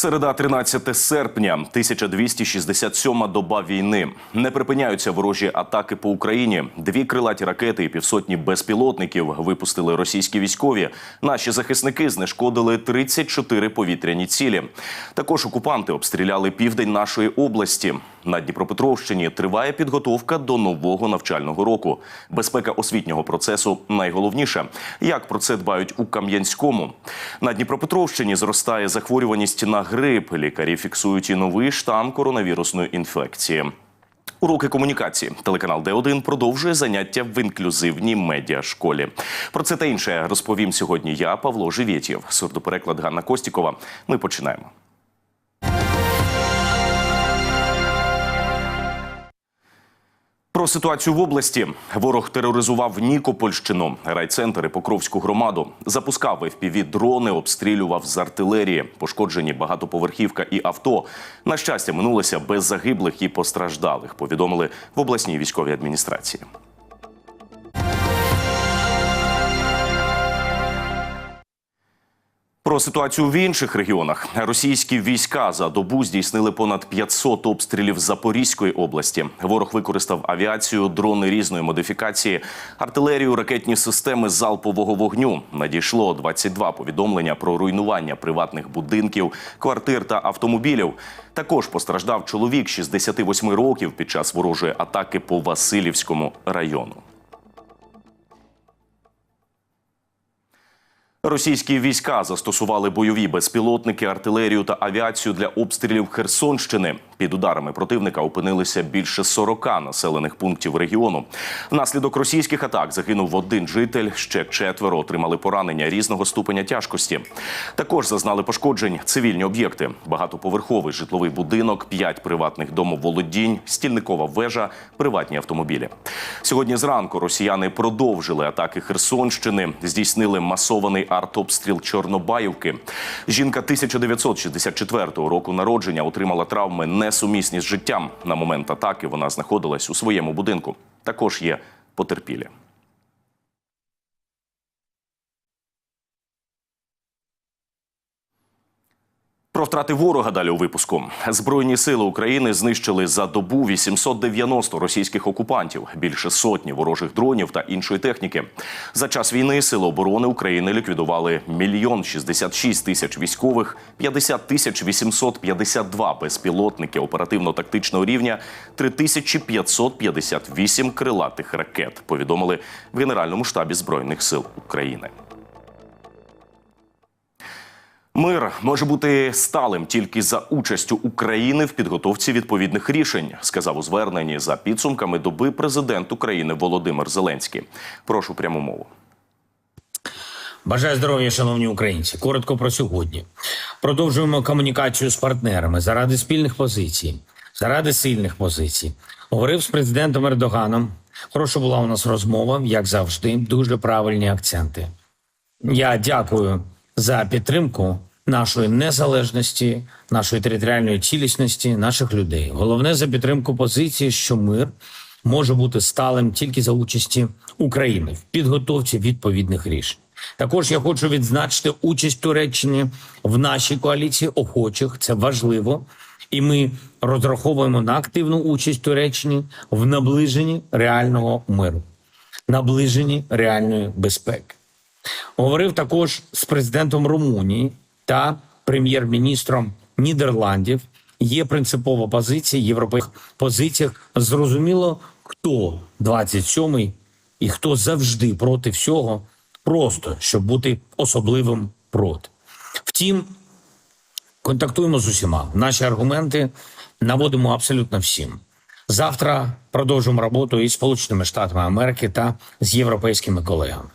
Середа 13 серпня, 1267 доба війни. Не припиняються ворожі атаки по Україні. Дві крилаті ракети і півсотні безпілотників випустили російські військові. Наші захисники знешкодили 34 повітряні цілі. Також окупанти обстріляли південь нашої області. На Дніпропетровщині триває підготовка до нового навчального року. Безпека освітнього процесу найголовніше. Як про це дбають у Кам'янському? На Дніпропетровщині зростає захворюваність на грип. Лікарі фіксують і новий штам коронавірусної інфекції. Уроки комунікації. Телеканал Д1 продовжує заняття в інклюзивній медіашколі. Про це та інше розповім сьогодні я, Павло Живєтєв, сурдопереклад Ганна Костікова. Ми починаємо. Про ситуацію в області ворог тероризував Нікопольщину, райцентр і Покровську громаду. Запускав fpv дрони, обстрілював з артилерії. Пошкоджені багатоповерхівка і авто. На щастя, минулося без загиблих і постраждалих. Повідомили в обласній військовій адміністрації. Про ситуацію в інших регіонах російські війська за добу здійснили понад 500 обстрілів Запорізької області. Ворог використав авіацію, дрони різної модифікації, артилерію, ракетні системи залпового вогню. Надійшло 22 повідомлення про руйнування приватних будинків, квартир та автомобілів. Також постраждав чоловік 68 років під час ворожої атаки по Васильівському району. Російські війська застосували бойові безпілотники, артилерію та авіацію для обстрілів Херсонщини. Під ударами противника опинилися більше 40 населених пунктів регіону. Внаслідок російських атак загинув один житель. Ще четверо отримали поранення різного ступеня тяжкості. Також зазнали пошкоджень цивільні об'єкти: багатоповерховий житловий будинок, п'ять приватних домоволодінь, стільникова вежа, приватні автомобілі. Сьогодні зранку росіяни продовжили атаки Херсонщини, здійснили масований артобстріл Чорнобаївки. Жінка 1964 року народження отримала травми несумісні з життям. На момент атаки вона знаходилась у своєму будинку. Також є потерпілі. Про втрати ворога далі у випуску. Збройні сили України знищили за добу 890 російських окупантів, більше сотні ворожих дронів та іншої техніки. За час війни сили оборони України ліквідували мільйон 66 тисяч військових, 50 тисяч 852 безпілотники оперативно-тактичного рівня, 3558 крилатих ракет. Повідомили в Генеральному штабі збройних сил України. Мир може бути сталим тільки за участю України в підготовці відповідних рішень, сказав у зверненні за підсумками доби президент України Володимир Зеленський. Прошу пряму мову. Бажаю здоров'я, шановні українці. Коротко про сьогодні. Продовжуємо комунікацію з партнерами заради спільних позицій, заради сильних позицій. Говорив з президентом Ердоганом. Хороша була у нас розмова, як завжди, дуже правильні акценти. Я дякую за підтримку нашої незалежності, нашої територіальної цілісності, наших людей. Головне за підтримку позиції, що мир може бути сталим тільки за участі України в підготовці відповідних рішень. Також я хочу відзначити участь Туреччини в нашій коаліції охочих. Це важливо, і ми розраховуємо на активну участь Туреччини в наближенні реального миру, наближенні реальної безпеки. Говорив також з президентом Румунії та прем'єр-міністром Нідерландів. Є принципова позиція європейських позиціях. Зрозуміло, хто 27-й і хто завжди проти всього, просто щоб бути особливим проти. Втім, контактуємо з усіма. Наші аргументи наводимо абсолютно всім. Завтра продовжимо роботу із Сполученими Штатами Америки та з європейськими колегами.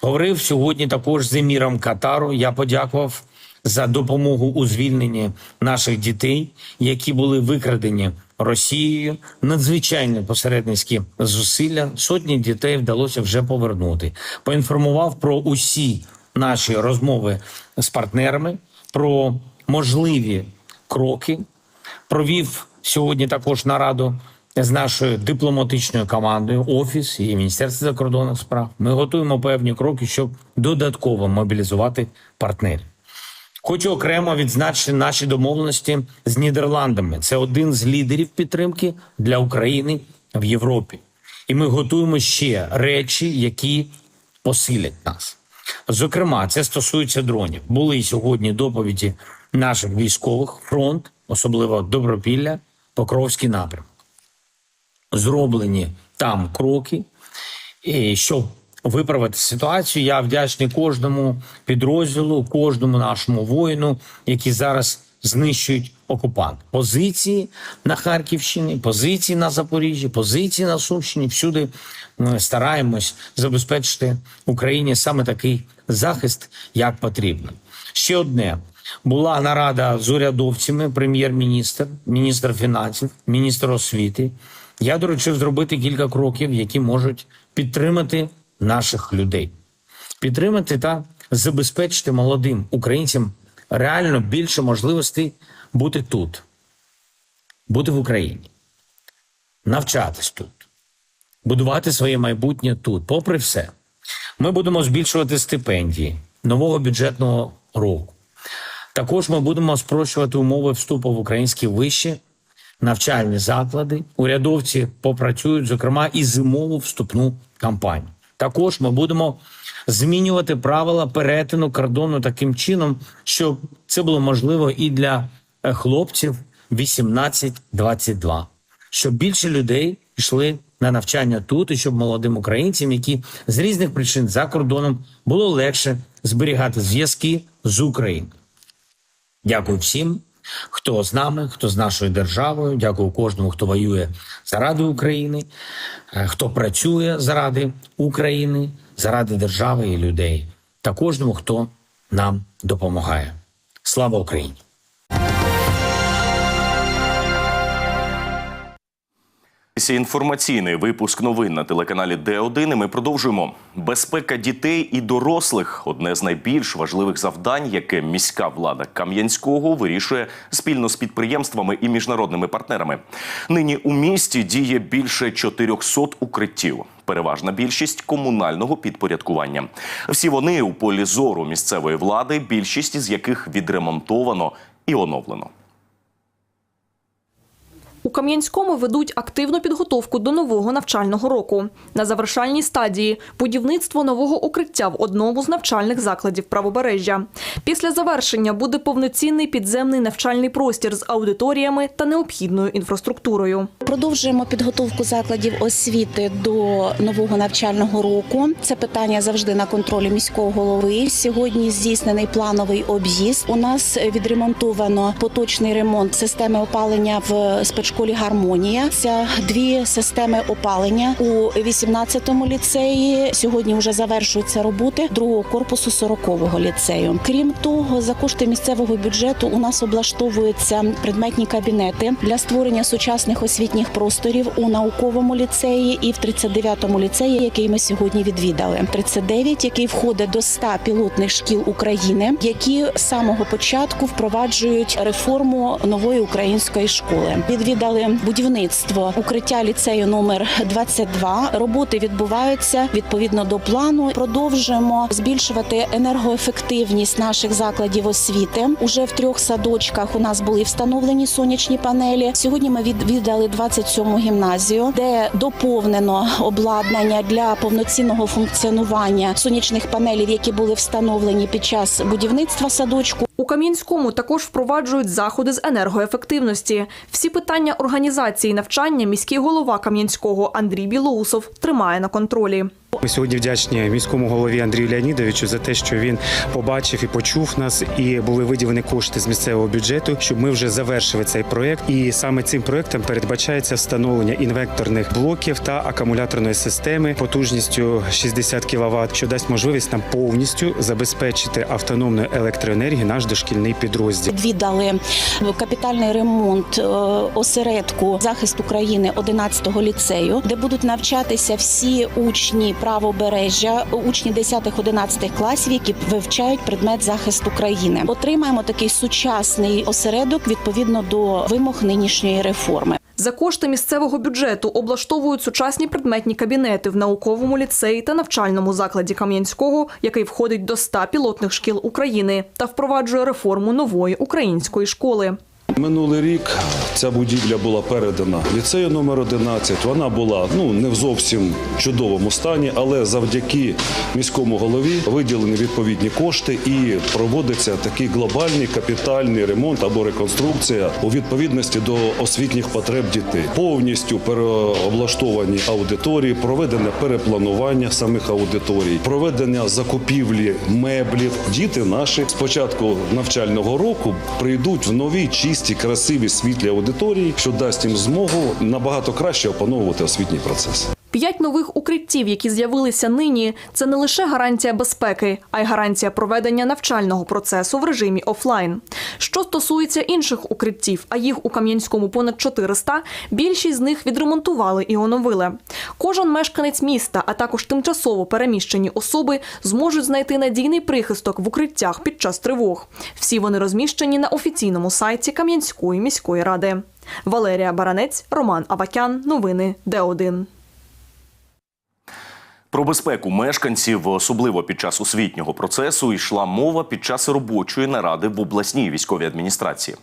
Говорив сьогодні також з еміром Катару. Я подякував за допомогу у звільненні наших дітей, які були викрадені Росією. Надзвичайні посередницькі зусилля. Сотні дітей вдалося вже повернути. Поінформував про усі наші розмови з партнерами, про можливі кроки. Провів сьогодні також нараду з нашою дипломатичною командою, офіс і міністерство закордонних справ. Ми готуємо певні кроки, щоб додатково мобілізувати партнерів. Хочу окремо відзначити наші домовленості з Нідерландами. Це один з лідерів підтримки для України в Європі. І ми готуємо ще речі, які посилять нас. Зокрема, це стосується дронів. Були сьогодні доповіді наших військових фронт, особливо Добропілля, Покровський напрямок. Зроблені там кроки, і щоб виправити ситуацію, я вдячний кожному підрозділу, кожному нашому воїну, які зараз знищують окупант. Позиції на Харківщині, позиції на Запоріжжі, позиції на Сумщині. Всюди ми стараємось забезпечити Україні саме такий захист, як потрібно. Ще одне. Була нарада з урядовцями, прем'єр-міністр, міністр фінансів, міністр освіти. Я доручив зробити кілька кроків, які можуть підтримати наших людей, підтримати та забезпечити молодим українцям реально більше можливостей бути тут, бути в Україні, навчатись тут, будувати своє майбутнє тут. Попри все, ми будемо збільшувати стипендії нового бюджетного року. Також ми будемо спрощувати умови вступу в українські вищі навчальні заклади. Урядовці попрацюють, зокрема, і зимову вступну кампанію. Також ми будемо змінювати правила перетину кордону таким чином, щоб це було можливо і для е, хлопців 18-22. щоб більше людей йшли на навчання тут, і щоб молодим українцям, які з різних причин за кордоном, було легше зберігати зв'язки з Україною. Дякую всім, хто з нами, хто з нашою державою. Дякую кожному, хто воює заради України, е, хто працює заради України, заради держави і людей, та кожному, хто нам допомагає. Слава Україні! Інформаційний випуск новин на телеканалі Д1. І Ми продовжуємо. Безпека дітей і дорослих одне з найбільш важливих завдань, яке міська влада Кам'янського вирішує спільно з підприємствами і міжнародними партнерами. Нині у місті діє більше 400 укриттів. Переважна більшість комунального підпорядкування. Всі вони у полі зору місцевої влади, більшість із яких відремонтовано і оновлено. У Кам'янському ведуть активну підготовку до нового навчального року. На завершальній стадії будівництво нового укриття в одному з навчальних закладів правобережжя. Після завершення буде повноцінний підземний навчальний простір з аудиторіями та необхідною інфраструктурою. Продовжуємо підготовку закладів освіти до нового навчального року. Це питання завжди на контролі міського голови. Сьогодні здійснений плановий об'їзд. У нас відремонтовано поточний ремонт системи опалення в спецшколі Гармонія. Це дві системи опалення у 18-му ліцеї. Сьогодні вже завершуються роботи другого корпусу 40-го ліцею. Крім того, за кошти місцевого бюджету у нас облаштовуються предметні кабінети для створення сучасних освітніх просторів у науковому ліцеї і в 39-му ліцеї, який ми сьогодні відвідали. 39, який входить до 100 пілотних шкіл України, які з самого початку впроваджують реформу нової української школи. Відвідали будівництво укриття ліцею номер 22. Роботи відбуваються відповідно до плану. Продовжуємо збільшувати енергоефективність наших закладів освіти. Уже в трьох садочках у нас були встановлені сонячні панелі. Сьогодні ми відвідали 27-му гімназію, де доповнено обладнання для повноцінного функціонування сонячних панелів, які були встановлені під час будівництва садочку. Кам'янському також впроваджують заходи з енергоефективності. Всі питання організації навчання міський голова Кам'янського Андрій Білоусов тримає на контролі. Ми сьогодні вдячні міському голові Андрію Леонідовичу за те, що він побачив і почув нас, і були виділені кошти з місцевого бюджету, щоб ми вже завершили цей проект. І саме цим проектом передбачається встановлення інвекторних блоків та акумуляторної системи потужністю 60 кВт, що дасть можливість нам повністю забезпечити автономною електроенергію наш дошкільний підрозділ. Відвідали капітальний ремонт е, осередку захист України 11-го ліцею, де будуть навчатися всі учні правобережжя, учні 10-11 класів, які вивчають предмет захист України. Отримаємо такий сучасний осередок відповідно до вимог нинішньої реформи. За кошти місцевого бюджету облаштовують сучасні предметні кабінети в науковому ліцеї та навчальному закладі Кам'янського, який входить до 100 пілотних шкіл України та впроваджує реформу нової української школи. Минулий рік ця будівля була передана ліцею номер 11. Вона була ну не в зовсім чудовому стані, але завдяки міському голові виділені відповідні кошти і проводиться такий глобальний капітальний ремонт або реконструкція у відповідності до освітніх потреб дітей. Повністю переоблаштовані аудиторії, проведене перепланування самих аудиторій, проведення закупівлі меблів. Діти наші з початку навчального року прийдуть в нові чисті, красиві світлі аудиторії, що дасть їм змогу набагато краще опановувати освітній процес. П'ять нових укриттів, які з'явилися нині, це не лише гарантія безпеки, а й гарантія проведення навчального процесу в режимі офлайн. Що стосується інших укриттів, а їх у Кам'янському понад 400, більшість з них відремонтували і оновили. Кожен мешканець міста, а також тимчасово переміщені особи зможуть знайти надійний прихисток в укриттях під час тривог. Всі вони розміщені на офіційному сайті Кам'янської міської ради. Валерія Баранець, Роман Авакян. Новини Д1. Про безпеку мешканців, особливо під час освітнього процесу, йшла мова під час робочої наради в обласній військовій адміністрації.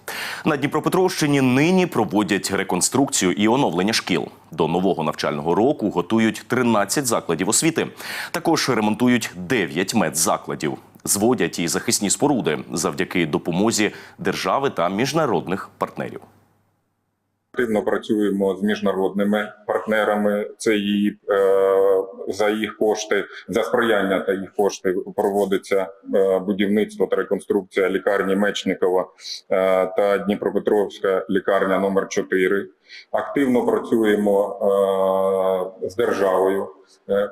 На Дніпропетровщині нині проводять реконструкцію і оновлення шкіл. До нового навчального року готують 13 закладів освіти. Також ремонтують 9 медзакладів. Зводять і захисні споруди завдяки допомозі держави та міжнародних партнерів. Активно працюємо з міжнародними партнерами. Це її е, за їх кошти, за сприяння та їх кошти проводиться е, будівництво та реконструкція лікарні Мечникова е, та Дніпропетровська лікарня номер 4 Активно працюємо з державою.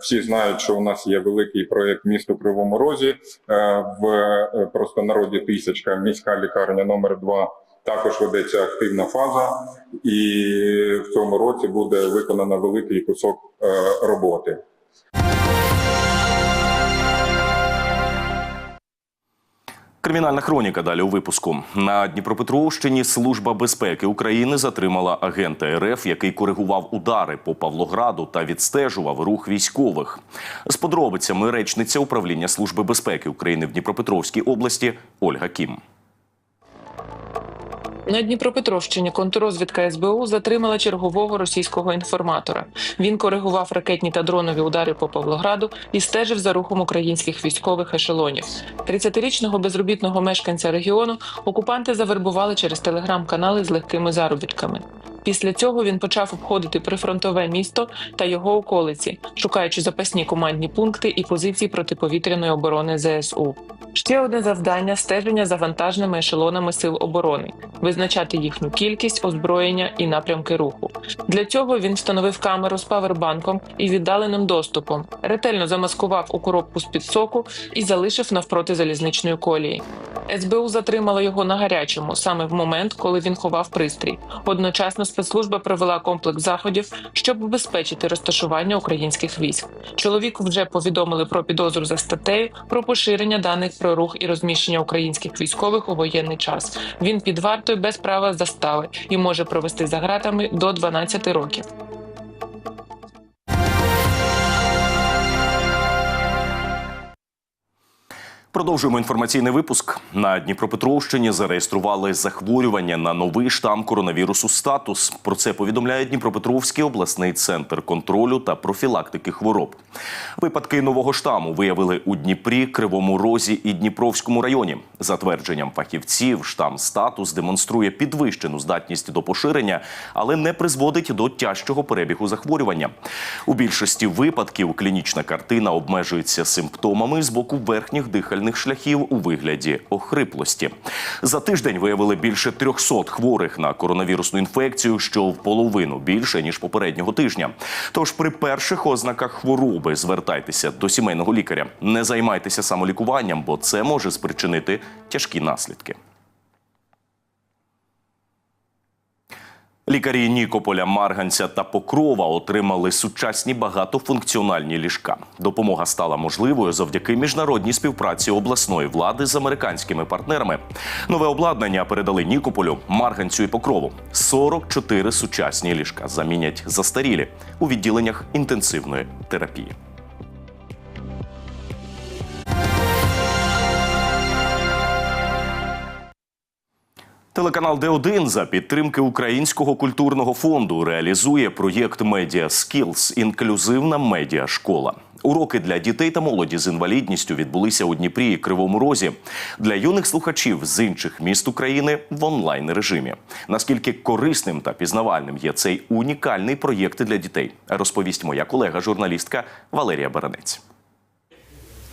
Всі знають, що у нас є великий проєкт місто Кривому Розі в е, простонароді тисячка міська лікарня номер 2 також ведеться активна фаза, і в цьому році буде виконано великий кусок е, роботи. Кримінальна хроніка далі у випуску на Дніпропетровщині Служба безпеки України затримала агента РФ, який коригував удари по Павлограду та відстежував рух військових. З подробицями речниця управління Служби безпеки України в Дніпропетровській області Ольга Кім. На Дніпропетровщині контррозвідка СБУ затримала чергового російського інформатора. Він коригував ракетні та дронові удари по Павлограду і стежив за рухом українських військових ешелонів. 30-річного безробітного мешканця регіону окупанти завербували через телеграм-канали з легкими заробітками. Після цього він почав обходити прифронтове місто та його околиці, шукаючи запасні командні пункти і позиції протиповітряної оборони ЗСУ. Ще одне завдання стеження за вантажними ешелонами сил оборони, визначати їхню кількість, озброєння і напрямки руху. Для цього він встановив камеру з павербанком і віддаленим доступом, ретельно замаскував у коробку з під соку і залишив навпроти залізничної колії. СБУ затримала його на гарячому саме в момент, коли він ховав пристрій. Одночасно спецслужба провела комплекс заходів, щоб убезпечити розташування українських військ. Чоловіку вже повідомили про підозру за статтею про поширення даних про рух і розміщення українських військових у воєнний час. Він під вартою без права застави і може провести за ґратами до 12 років. Продовжуємо інформаційний випуск. На Дніпропетровщині зареєстрували захворювання на новий штам коронавірусу статус. Про це повідомляє Дніпропетровський обласний центр контролю та профілактики хвороб. Випадки нового штаму виявили у Дніпрі, Кривому Розі і Дніпровському районі. За твердженням фахівців, штам статус демонструє підвищену здатність до поширення, але не призводить до тяжчого перебігу захворювання. У більшості випадків клінічна картина обмежується симптомами з боку верхніх дихальних шляхів у вигляді охриплості. За тиждень виявили більше 300 хворих на коронавірусну інфекцію, що в половину більше ніж попереднього тижня. Тож при перших ознаках хвороби звертайтеся до сімейного лікаря. Не займайтеся самолікуванням, бо це може спричинити тяжкі наслідки. Лікарі Нікополя, Марганця та Покрова отримали сучасні багатофункціональні ліжка. Допомога стала можливою завдяки міжнародній співпраці обласної влади з американськими партнерами. Нове обладнання передали Нікополю, Марганцю і Покрову. 44 сучасні ліжка замінять застарілі у відділеннях інтенсивної терапії. Телеканал Д1 за підтримки Українського культурного фонду реалізує проєкт Media Skills інклюзивна медіа школа. Уроки для дітей та молоді з інвалідністю відбулися у Дніпрі і Кривому Розі для юних слухачів з інших міст України в онлайн режимі. Наскільки корисним та пізнавальним є цей унікальний проєкт для дітей, розповість моя колега, журналістка Валерія Баранець.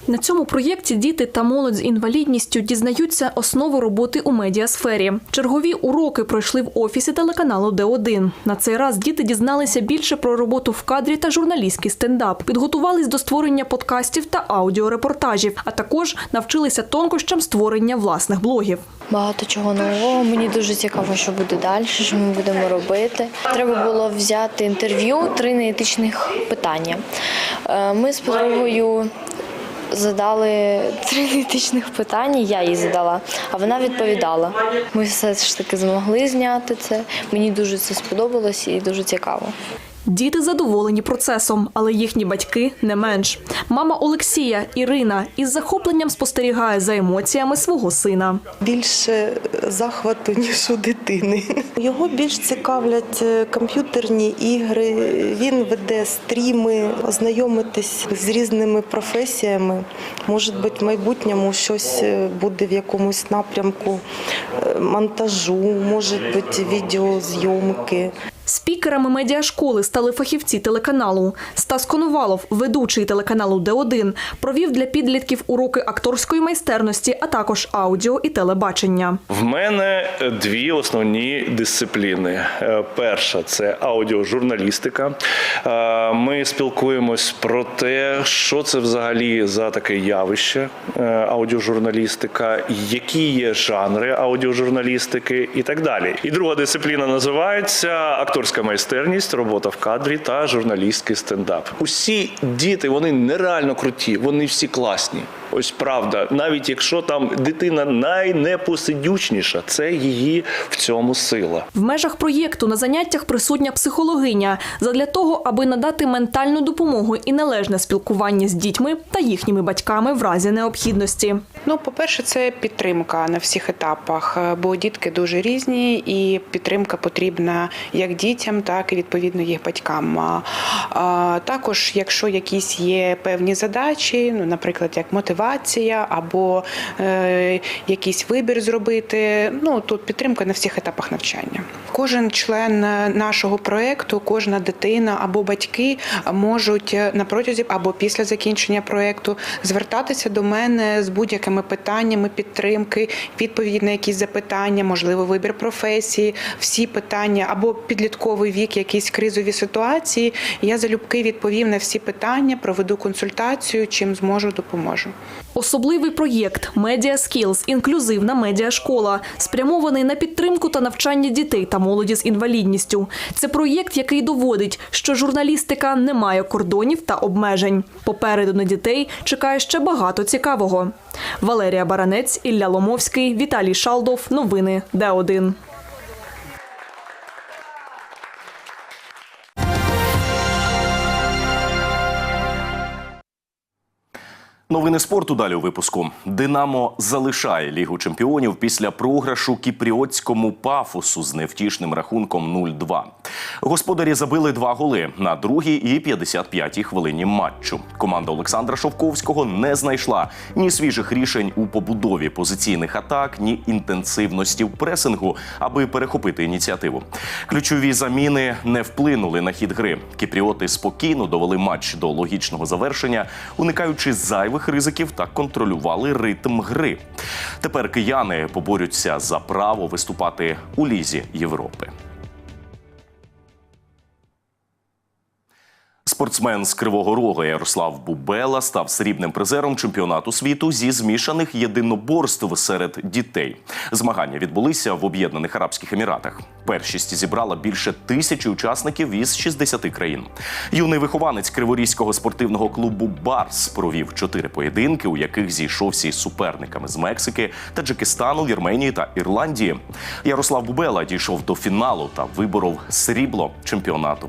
На цьому проєкті діти та молодь з інвалідністю дізнаються основи роботи у медіасфері. Чергові уроки пройшли в офісі телеканалу Д1. На цей раз діти дізналися більше про роботу в кадрі та журналістський стендап, підготувались до створення подкастів та аудіорепортажів, а також навчилися тонкощам створення власних блогів. Багато чого нового. Мені дуже цікаво, що буде далі, що ми будемо робити. Треба було взяти інтерв'ю три неетичних питання. Е, Ми з подругою задали три етичних питання, я їй задала, а вона відповідала. Ми все ж таки змогли зняти це. Мені дуже це сподобалось і дуже цікаво. Діти задоволені процесом, але їхні батьки не менш. Мама Олексія Ірина із захопленням спостерігає за емоціями свого сина. більше захвату, ніж у дитини. Його більш цікавлять е, комп'ютерні ігри. Він веде стріми, ознайомитись з різними професіями. Може бути, в майбутньому щось е, буде в якомусь напрямку е, монтажу, може бути відеозйомки. Спікерами медіашколи стали фахівці телеканалу. Стас Коновалов, ведучий телеканалу Д1, провів для підлітків уроки акторської майстерності, а також аудіо і телебачення. В мене дві основні дисципліни. Е, Перша це аудіожурналістика. Е, Ми спілкуємось про те, що це взагалі за таке явище е, аудіожурналістика, які є жанри аудіожурналістики і так далі. І друга дисципліна називається акторська майстерність, робота в кадрі та журналістський стендап. Усі діти вони нереально круті, вони всі класні. Ось правда, навіть якщо там дитина найнепосидючніша, це її в цьому сила. В межах проєкту на заняттях присутня психологиня задля того, аби надати ментальну допомогу і належне спілкування з дітьми та їхніми батьками в разі необхідності. Ну, по-перше, це підтримка на всіх етапах, е, бо дітки дуже різні, і підтримка потрібна як дітям, так і відповідно їх батькам. Також, якщо якісь є певні задачі, ну, наприклад, як мотивація або е, якийсь вибір зробити, ну тут підтримка на всіх етапах навчання. Кожен член е, нашого проекту, кожна дитина або батьки можуть е, на протязі або після закінчення проекту звертатися до мене з будь-якими питаннями підтримки, відповіді на якісь запитання, можливо, вибір професії, всі питання або підлітковий вік, якісь кризові ситуації. Я залюбки відповім на всі питання, проведу консультацію, чим зможу, допоможу. Особливий проєкт Media Skills – інклюзивна медіашкола, спрямований на підтримку та навчання дітей та молоді з інвалідністю. Це проєкт, який доводить, що журналістика не має кордонів та обмежень. Попереду на дітей чекає ще багато цікавого. Валерія Баранець, Ілля Ломовський, Віталій Шалдов. Новини Д1. Новини спорту далі у випуску. Динамо залишає Лігу чемпіонів після програшу кіпріотському пафосу з невтішним рахунком 0-2. Господарі забили два голи на другій і 55-й хвилині матчу. Команда Олександра Шовковського не знайшла ні свіжих рішень у побудові позиційних атак, ні інтенсивності в пресингу, аби перехопити ініціативу. Ключові заміни не вплинули на хід гри. Кіпріоти спокійно довели матч до логічного завершення, уникаючи зайвих ризиків та контролювали ритм гри. Тепер кияни поборються за право виступати у лізі Європи. Спортсмен з Кривого Рога Ярослав Бубела став срібним призером чемпіонату світу зі змішаних єдиноборств серед дітей. Змагання відбулися в Об'єднаних Арабських Еміратах. Першість зібрала більше тисячі учасників із 60 країн. Юний вихованець Криворізького спортивного клубу Барс провів чотири поєдинки, у яких зійшовся із суперниками з Мексики, Таджикистану, Вірменії та Ірландії. Ярослав Бубела дійшов до фіналу та виборов срібло чемпіонату.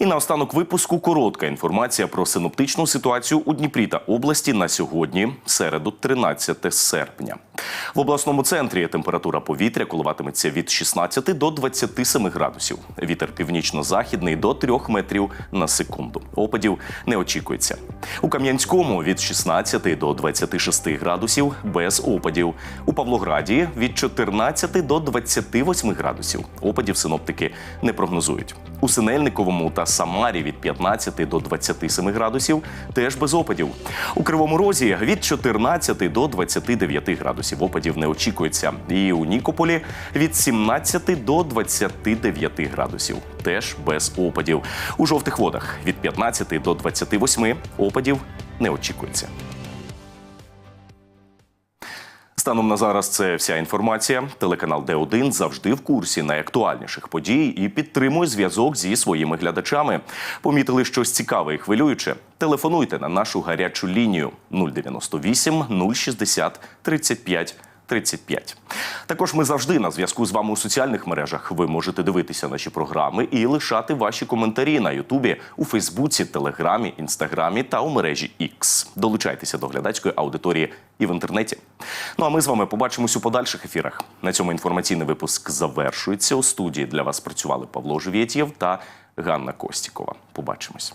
І наостанок випуску коротка інформація про синоптичну ситуацію у Дніпрі та області на сьогодні, середу, 13 серпня. В обласному центрі температура повітря коливатиметься від 16 до 27 градусів. Вітер північно-західний до 3 метрів на секунду. Опадів не очікується. У Кам'янському від 16 до 26 градусів без опадів. У Павлограді від 14 до 28 градусів. Опадів синоптики не прогнозують. У Синельниковому та Самарі від 15 до 27 градусів теж без опадів. У Кривому Розі від 14 до 29 градусів. Опадів не очікується. І у Нікополі від 17 до 29 градусів. Теж без опадів. У жовтих водах від 15 до 28 опадів не очікується. Станом на зараз це вся інформація. Телеканал Д1 завжди в курсі найактуальніших подій і підтримує зв'язок зі своїми глядачами. Помітили щось цікаве і хвилююче? Телефонуйте на нашу гарячу лінію 098 060 35 35. Також ми завжди на зв'язку з вами у соціальних мережах. Ви можете дивитися наші програми і лишати ваші коментарі на Ютубі, у Фейсбуці, Телеграмі, Інстаграмі та у мережі X. Долучайтеся до глядацької аудиторії і в інтернеті. Ну а ми з вами побачимось у подальших ефірах. На цьому інформаційний випуск завершується. У студії для вас працювали Павло Живєтєв та Ганна Костікова. Побачимось.